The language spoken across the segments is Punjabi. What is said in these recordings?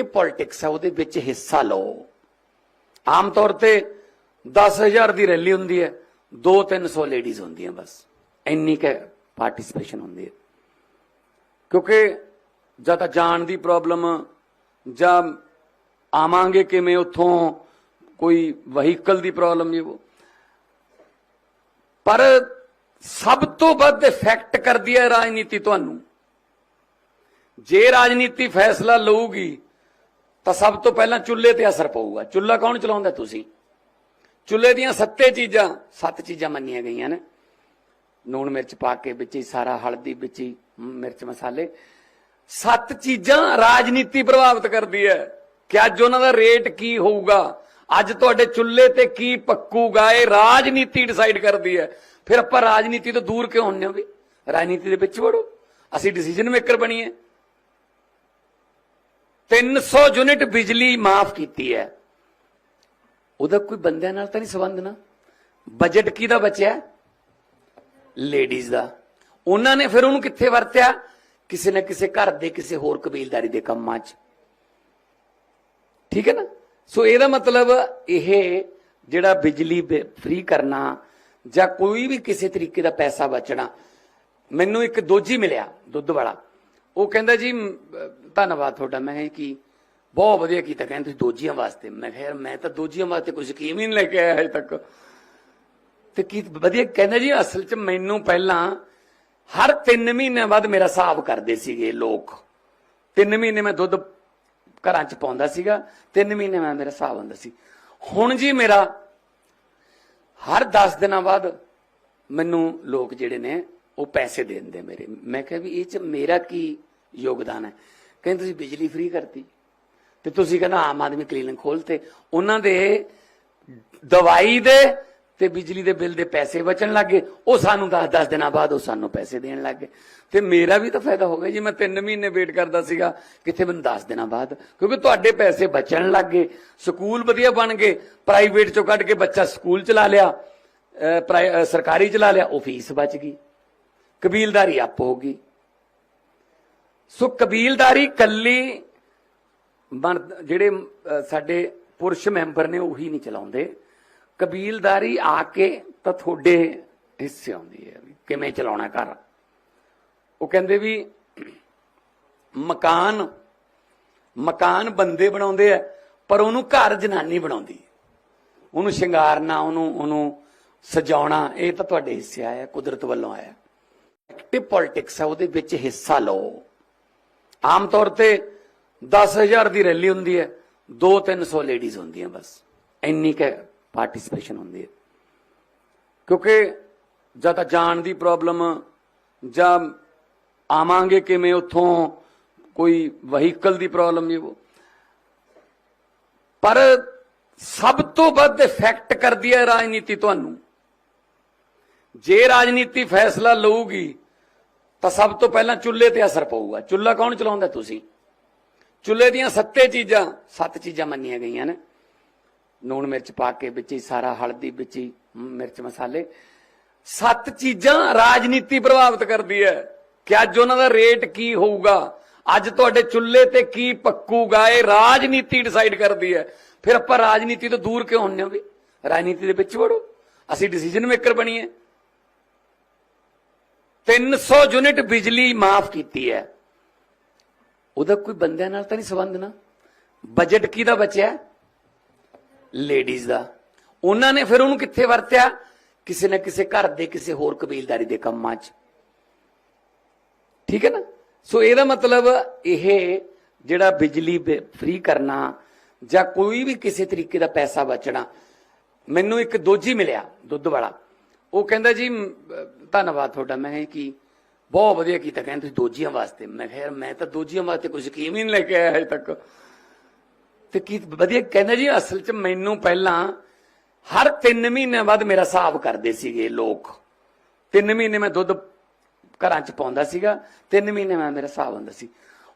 ਐਕਟਿਵ ਪੋਲਿਟਿਕਸ ਹੈ ਉਹਦੇ ਵਿੱਚ ਹਿੱਸਾ ਲਓ। ਆਮ ਤੌਰ ਤੇ 10000 ਦੀ ਰੈਲੀ ਹੁੰਦੀ ਹੈ 2-300 ਲੇਡੀਜ਼ ਹੁੰਦੀਆਂ ਬਸ। ਇੰਨੀ ਕੁ ਪਾਰਟਿਸਿਪੇਸ਼ਨ ਹੁੰਦੀ ਹੈ। ਕਿਉਂਕਿ ਜਾਂ ਤਾਂ ਜਾਣ ਦੀ ਪ੍ਰੋਬਲਮ, ਜਾਂ ਆਵਾਂਗੇ ਕਿਵੇਂ ਉੱਥੋਂ ਕੋਈ ਵਹੀਕਲ ਦੀ ਪ੍ਰੋਬਲਮ ਇਹ ਉਹ। ਪਰ ਸਭ ਤੋਂ ਵੱਧ ਇਫੈਕਟ ਕਰਦੀ ਹੈ ਰਾਜਨੀਤੀ ਤੁਹਾਨੂੰ। ਜੇ ਰਾਜਨੀਤੀ ਫੈਸਲਾ ਲਊਗੀ ਤਾਂ ਸਭ ਤੋਂ ਪਹਿਲਾਂ ਚੁੱਲ੍ਹੇ ਤੇ ਅਸਰ ਪਊਗਾ। ਚੁੱਲ੍ਹਾ ਕੌਣ ਚਲਾਉਂਦਾ ਤੁਸੀਂ? ਚੁੱਲ੍ਹੇ ਦੀਆਂ ਸੱਤੇ ਚੀਜ਼ਾਂ, ਸੱਤ ਚੀਜ਼ਾਂ ਮੰਨੀਆਂ ਗਈਆਂ ਨੇ। ਨੂਣ ਮਿਰਚ ਪਾ ਕੇ ਵਿੱਚ ਹੀ ਸਾਰਾ, ਹਲਦੀ ਵਿੱਚ ਹੀ ਮਿਰਚ ਮਸਾਲੇ। ਸੱਤ ਚੀਜ਼ਾਂ ਰਾਜਨੀਤੀ ਪ੍ਰਭਾਵਿਤ ਕਰਦੀ ਹੈ ਕਿ ਅੱਜ ਉਹਨਾਂ ਦਾ ਰੇਟ ਕੀ ਹੋਊਗਾ। ਅੱਜ ਤੁਹਾਡੇ ਚੁੱਲ੍ਹੇ ਤੇ ਕੀ ਪੱਕੂਗਾ, ਇਹ ਰਾਜਨੀਤੀ ਡਿਸਾਈਡ ਕਰਦੀ ਹੈ। ਫਿਰ ਆਪਾਂ ਰਾਜਨੀਤੀ ਤੋਂ ਦੂਰ ਕਿਉਂ ਹੁੰਨੇ ਹੋ ਵੀ? ਰਾਜਨੀਤੀ ਦੇ ਵਿੱਚ ਵੜੋ। ਅਸੀਂ ਡਿਸੀਜਨ ਮੇਕਰ ਬਣੀਏ। 300 ਯੂਨਿਟ ਬਿਜਲੀ ਮਾਫ ਕੀਤੀ ਹੈ। ਉਹਦਾ ਕੋਈ ਬੰਦਿਆਂ ਨਾਲ ਤਾਂ ਨਹੀਂ ਸੰਬੰਧ ਨਾ। ਬਜਟ ਕਿਹਦਾ ਬਚਿਆ? ਲੇਡੀਜ਼ ਦਾ। ਉਹਨਾਂ ਨੇ ਫਿਰ ਉਹਨੂੰ ਕਿੱਥੇ ਵਰਤਿਆ? ਕਿਸੇ ਨਾ ਕਿਸੇ ਘਰ ਦੇ, ਕਿਸੇ ਹੋਰ ਕਬੀਲਦਾਰੀ ਦੇ ਕੰਮਾਂ 'ਚ। ਠੀਕ ਹੈ ਨਾ? ਸੋ ਇਹਦਾ ਮਤਲਬ ਇਹ ਜਿਹੜਾ ਬਿਜਲੀ ਫ੍ਰੀ ਕਰਨਾ ਜਾਂ ਕੋਈ ਵੀ ਕਿਸੇ ਤਰੀਕੇ ਦਾ ਪੈਸਾ ਬਚਣਾ, ਮੈਨੂੰ ਇੱਕ ਦੋਜੀ ਮਿਲਿਆ, ਦੁੱਧ ਵਾਲਾ। ਉਹ ਕਹਿੰਦਾ ਜੀ ਧੰਨਵਾਦ ਤੁਹਾਡਾ। ਮੈਂ ਕਿਹਾ ਜੀ, ਕੀ? ਬਹੁਤ ਵਧੀਆ ਕੀਤਾ। ਕਹਿੰਦੇ, ਤੁਸੀਂ ਦੋਜੀਆਂ ਵਾਸਤੇ। ਮੈਂ ਕਿਹਾ, ਯਾਰ, ਮੈਂ ਤਾਂ ਦੋਜੀਆਂ ਵਾਸਤੇ ਕੋਈ ਸਕੀਮ ਹੀ ਨਹੀਂ ਲੈ ਕੇ ਆਇਆ ਹਜੇ ਤੱਕ। ਤੇ ਕੀ ਵਧੀਆ, ਕਹਿੰਦਾ ਜੀ, ਅਸਲ 'ਚ ਮੈਨੂੰ ਪਹਿਲਾਂ ਹਰ 3 ਮਹੀਨਿਆਂ ਬਾਅਦ ਮੇਰਾ ਹਿਸਾਬ ਕਰਦੇ ਸੀਗੇ ਲੋਕ। 3 ਮਹੀਨੇ ਮੈਂ ਦੁੱਧ ਘਰਾਂ 'ਚ ਪਾਉਂਦਾ ਸੀਗਾ। 3 ਮਹੀਨੇ ਮੈਂ ਮੇਰਾ ਹਿਸਾਬ ਹੁੰਦਾ ਸੀ। ਹੁਣ ਜੀ ਮੇਰਾ ਹਰ 10 ਦਿਨਾਂ ਬਾਅਦ ਮੈਨੂੰ ਲੋਕ ਜਿਹੜੇ ਨੇ ਉਹ ਪੈਸੇ ਦੇ ਦਿੰਦੇ ਮੇਰੇ। ਮੈਂ ਕਿਹਾ ਵੀ ਇਹ 'ਚ ਮੇਰਾ ਕੀ ਯੋਗਦਾਨ ਹੈ? ਕਹਿੰਦੇ ਤੁਸੀਂ ਬਿਜਲੀ ਫ੍ਰੀ ਕਰਤੀ। ਤੇ ਤੁਸੀਂ ਕਹਿੰਦਾ ਆਮ ਆਦਮੀ ਕਲੀਨਿਕ ਖੋਲਤੇ। ਉਹਨਾਂ ਦੇ ਦਵਾਈ ਦੇ ਤੇ ਬਿਜਲੀ ਦੇ ਬਿੱਲ ਦੇ ਪੈਸੇ ਬਚਣ ਲੱਗੇ ਉਹ ਸਾਨੂੰ 10-10 ਦਿਨਾਂ ਬਾਅਦ ਉਹ ਸਾਨੂੰ ਪੈਸੇ ਦੇਣ ਲੱਗੇ ਤੇ ਮੇਰਾ ਵੀ ਤਾਂ ਫਾਇਦਾ ਹੋ ਗਿਆ ਜੀ। ਮੈਂ 3 ਮਹੀਨੇ ਵੇਟ ਕਰਦਾ ਸੀਗਾ। ਕਿੱਥੇ ਮੈਨੂੰ 10 ਦਿਨਾਂ ਬਾਅਦ? ਕਿਉਂਕਿ ਤੁਹਾਡੇ ਪੈਸੇ ਬਚਣ ਲੱਗੇ ਸਕੂਲ ਵਧੀਆ ਬਣ ਗਏ। ਪ੍ਰਾਈਵੇਟ ਚੋਂ ਕੱਢ ਕੇ ਬੱਚਾ ਸਕੂਲ ਚਲਾ ਲਿਆ। ਪ੍ਰਾਈ- ਸਰਕਾਰੀ ਚਲਾ ਲਿਆ। ਉਹ ਫੀਸ ਬਚ ਗਈ। ਕਬੀਲਦਾਰੀ ਆਪ ਹੋ ਗਈ ਸੋ ਕਬੀਲਦਾਰੀ ਕੱਲੀ ਮਰਦ ਜਿਹੜੇ ਸਾਡੇ ਪੁਰਸ਼ ਮੈਂਬਰ ਨੇ ਉਹੀ ਨਹੀਂ ਚਲਾਉਂਦੇ। ਕਬੀਲਦਾਰੀ ਆ ਕੇ ਤਾਂ ਤੁਹਾਡੇ ਹਿੱਸੇ ਆਉਂਦੀ ਹੈ ਵੀ ਕਿਵੇਂ ਚਲਾਉਣਾ ਘਰ। ਉਹ ਕਹਿੰਦੇ ਵੀ ਮਕਾਨ ਮਕਾਨ ਬੰਦੇ ਬਣਾਉਂਦੇ ਆ, ਪਰ ਉਹਨੂੰ ਘਰ ਜਨਾਨੀ ਬਣਾਉਂਦੀ ਉਹਨੂੰ ਸ਼ਿੰਗਾਰਨਾ, ਉਹਨੂੰ ਉਹਨੂੰ ਸਜਾਉਣਾ, ਇਹ ਤਾਂ ਤੁਹਾਡੇ ਹਿੱਸੇ ਆਇਆ, ਕੁਦਰਤ ਵੱਲੋਂ ਆਇਆ। ਐਕਟਿਵ ਪੋਲਿਟਿਕਸ ਹੈ, ਉਹਦੇ ਵਿੱਚ ਹਿੱਸਾ ਲਓ। ਆਮ ਤੌਰ ਤੇ 10000 ਦੀ ਰੈਲੀ ਹੁੰਦੀ ਹੈ 2-300 ਲੇਡੀਜ਼ ਹੁੰਦੀਆਂ ਬਸ। ਇੰਨੀ ਕੁ ਪਾਰਟਿਸਿਪੇਸ਼ਨ ਹੁੰਦੀ ਹੈ। ਕਿਉਂਕਿ ਜਾਂ ਤਾਂ ਜਾਣ ਦੀ ਪ੍ਰੋਬਲਮ, ਜਾਂ ਆਵਾਂਗੇ ਕਿਵੇਂ ਉੱਥੋਂ ਕੋਈ ਵਹੀਕਲ ਦੀ ਪ੍ਰੋਬਲਮ ਇਹ ਉਹ। ਪਰ ਸਭ ਤੋਂ ਵੱਧ ਇਫੈਕਟ ਕਰਦੀ ਹੈ ਰਾਜਨੀਤੀ ਤੁਹਾਨੂੰ। ਜੇ ਰਾਜਨੀਤੀ ਫੈਸਲਾ ਲਊਗੀ ਤਾਂ ਸਭ ਤੋਂ ਪਹਿਲਾਂ ਚੁੱਲ੍ਹੇ ਤੇ ਅਸਰ ਪਊਗਾ। ਚੁੱਲ੍ਹਾ ਕੌਣ ਚਲਾਉਂਦਾ ਤੁਸੀਂ? ਚੁੱਲ੍ਹੇ ਦੀਆਂ ਸੱਤੇ ਚੀਜ਼ਾਂ, ਸੱਤ ਚੀਜ਼ਾਂ ਮੰਨੀਆਂ ਗਈਆਂ ਨੇ। ਨੂਣ ਮਿਰਚ ਪਾ ਕੇ ਵਿੱਚ ਹੀ ਸਾਰਾ, ਹਲਦੀ ਵਿੱਚ ਹੀ ਮਿਰਚ ਮਸਾਲੇ। ਸੱਤ ਚੀਜ਼ਾਂ ਰਾਜਨੀਤੀ ਪ੍ਰਭਾਵਿਤ ਕਰਦੀ ਹੈ ਕਿ ਅੱਜ ਉਹਨਾਂ ਦਾ ਰੇਟ ਕੀ ਹੋਊਗਾ। ਅੱਜ ਤੁਹਾਡੇ ਚੁੱਲ੍ਹੇ ਤੇ ਕੀ ਪੱਕੂਗਾ, ਇਹ ਰਾਜਨੀਤੀ ਡਿਸਾਈਡ ਕਰਦੀ ਹੈ। ਫਿਰ ਆਪਾਂ ਰਾਜਨੀਤੀ ਤੋਂ ਦੂਰ ਕਿਉਂ ਹੁੰਨੇ ਹੋ ਵੀ ਰਾਜਨੀਤੀ ਦੇ ਵਿੱਚ ਵੜੋ। ਅਸੀਂ ਡਿਸੀਜਨ ਮੇਕਰ ਬਣੀਏ। 300 ਯੂਨਿਟ ਬਿਜਲੀ ਮਾਫ ਕੀਤੀ ਹੈ। ਉਹਦਾ ਕੋਈ ਬੰਦਿਆਂ ਨਾਲ ਤਾਂ ਨਹੀਂ ਸੰਬੰਧ ਨਾ। ਬਜਟ ਕਿਹਦਾ ਬਚਿਆ? ਲੇਡੀਜ਼ ਦਾ। ਉਹਨਾਂ ਨੇ ਫਿਰ ਉਹਨੂੰ ਕਿੱਥੇ ਵਰਤਿਆ? ਕਿਸੇ ਨਾ ਕਿਸੇ ਘਰ ਦੇ ਕਿਸੇ ਹੋਰ ਕਬੀਲਦਾਰੀ ਦੇ ਕੰਮਾਂ 'ਚ। ਠੀਕ ਹੈ ਨਾ? ਸੋ ਇਹਦਾ ਮਤਲਬ ਇਹ ਜਿਹੜਾ ਬਿਜਲੀ ਫ੍ਰੀ ਕਰਨਾ ਜਾਂ ਕੋਈ ਵੀ ਕਿਸੇ ਤਰੀਕੇ ਦਾ ਪੈਸਾ ਬਚਣਾ, ਮੈਨੂੰ ਇੱਕ ਦੋਜੀ ਮਿਲਿਆ, ਦੁੱਧ ਵਾਲਾ। ਉਹ ਕਹਿੰਦਾ ਜੀ ਧੰਨਵਾਦ ਤੁਹਾਡਾ। ਮੈਂ ਕਿਹਾ ਜੀ, ਕੀ? ਬਹੁਤ ਵਧੀਆ ਕੀਤਾ। ਕਹਿੰਦੇ, ਤੁਸੀਂ ਦੋਜੀਆਂ ਵਾਸਤੇ। ਮੈਂ ਖੈਰ ਮੈਂ ਤਾਂ ਦੋਜੀਆਂ ਵਾਸਤੇ ਕੋਈ ਸਕੀਮ ਹੀ ਨਹੀਂ ਲੈ ਕੇ ਆਇਆ ਹਜੇ ਤੱਕ। ਤੇ ਕੀ ਵਧੀਆ ਕਹਿੰਦਾ ਜੀ, ਅਸਲ 'ਚ ਮੈਨੂੰ ਪਹਿਲਾਂ ਹਰ 3 ਮਹੀਨਿਆਂ ਬਾਅਦ ਮੇਰਾ ਹਿਸਾਬ ਕਰਦੇ ਸੀਗੇ ਲੋਕ। 3 ਮਹੀਨੇ ਮੈਂ ਦੁੱਧ ਘਰਾਂ 'ਚ ਪਾਉਂਦਾ ਸੀਗਾ 3 ਮਹੀਨੇ ਮੈਂ ਮੇਰਾ ਹਿਸਾਬ ਹੁੰਦਾ ਸੀ।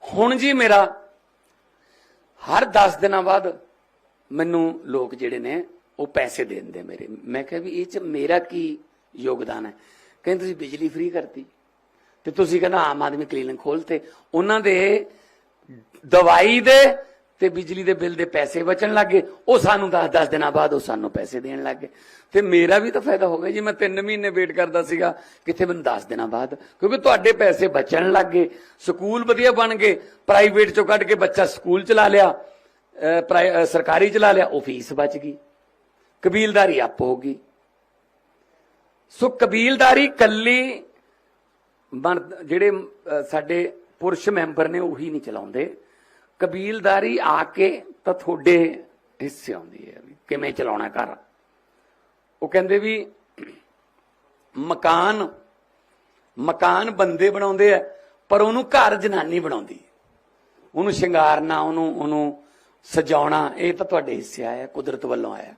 ਹੁਣ ਜੀ ਮੇਰਾ ਹਰ 10 ਦਿਨਾਂ ਬਾਅਦ ਮੈਨੂੰ ਲੋਕ ਜਿਹੜੇ ਨੇ ਉਹ ਪੈਸੇ ਦੇ ਦਿੰਦੇ ਮੇਰੇ। ਮੈਂ ਕਿਹਾ ਵੀ ਇਹ 'ਚ ਮੇਰਾ ਕੀ ਯੋਗਦਾਨ ਹੈ? ਕਹਿੰਦੇ ਤੁਸੀਂ ਬਿਜਲੀ ਫ੍ਰੀ ਕਰਤੀ। ਤੇ ਤੁਸੀਂ ਕਹਿੰਦਾ ਆਮ ਆਦਮੀ ਕਲੀਨਿਕ ਖੋਲਤੇ। ਉਹਨਾਂ ਦੇ ਦਵਾਈ ਦੇ ਤੇ ਬਿਜਲੀ ਦੇ ਬਿੱਲ ਦੇ ਪੈਸੇ ਬਚਣ ਲੱਗੇ ਉਹ ਸਾਨੂੰ 10-10 ਦਿਨਾਂ ਬਾਅਦ ਉਹ ਸਾਨੂੰ ਪੈਸੇ ਦੇਣ ਲੱਗੇ ਤੇ ਮੇਰਾ ਵੀ ਤਾਂ ਫਾਇਦਾ ਹੋ ਗਿਆ ਜੀ। ਮੈਂ 3 ਮਹੀਨੇ ਵੇਟ ਕਰਦਾ ਸੀਗਾ। ਕਿੱਥੇ ਮੈਨੂੰ 10 ਦਿਨਾਂ ਬਾਅਦ? ਕਿਉਂਕਿ ਤੁਹਾਡੇ ਪੈਸੇ ਬਚਣ ਲੱਗੇ ਸਕੂਲ ਵਧੀਆ ਬਣ ਗਏ। ਪ੍ਰਾਈਵੇਟ ਚੋਂ ਕੱਢ ਕੇ ਬੱਚਾ ਸਕੂਲ ਚਲਾ ਲਿਆ। ਪ੍ਰਾਈ- ਸਰਕਾਰੀ ਚਲਾ ਲਿਆ। ਉਹ ਫੀਸ ਬਚ ਗਈ। ਕਬੀਲਦਾਰੀ ਆਪ ਹੋ ਗਈ ਸੋ ਕਬੀਲਦਾਰੀ ਕੱਲੀ ਮਰਦ ਜਿਹੜੇ ਸਾਡੇ ਪੁਰਸ਼ ਮੈਂਬਰ ਨੇ ਉਹੀ ਨਹੀਂ ਚਲਾਉਂਦੇ। ਕਬੀਲਦਾਰੀ ਆ ਕੇ ਤਾਂ ਤੁਹਾਡੇ ਹਿੱਸੇ ਆਉਂਦੀ ਹੈ ਵੀ ਕਿਵੇਂ ਚਲਾਉਣਾ ਘਰ। ਉਹ ਕਹਿੰਦੇ ਵੀ ਮਕਾਨ ਮਕਾਨ ਬੰਦੇ ਬਣਾਉਂਦੇ ਆ, ਪਰ ਉਹਨੂੰ ਘਰ ਜਨਾਨੀ ਬਣਾਉਂਦੀ ਉਹਨੂੰ ਸ਼ਿੰਗਾਰਨਾ, ਉਹਨੂੰ ਉਹਨੂੰ ਸਜਾਉਣਾ, ਇਹ ਤਾਂ ਤੁਹਾਡੇ ਹਿੱਸੇ ਆਇਆ, ਕੁਦਰਤ ਵੱਲੋਂ ਆਇਆ।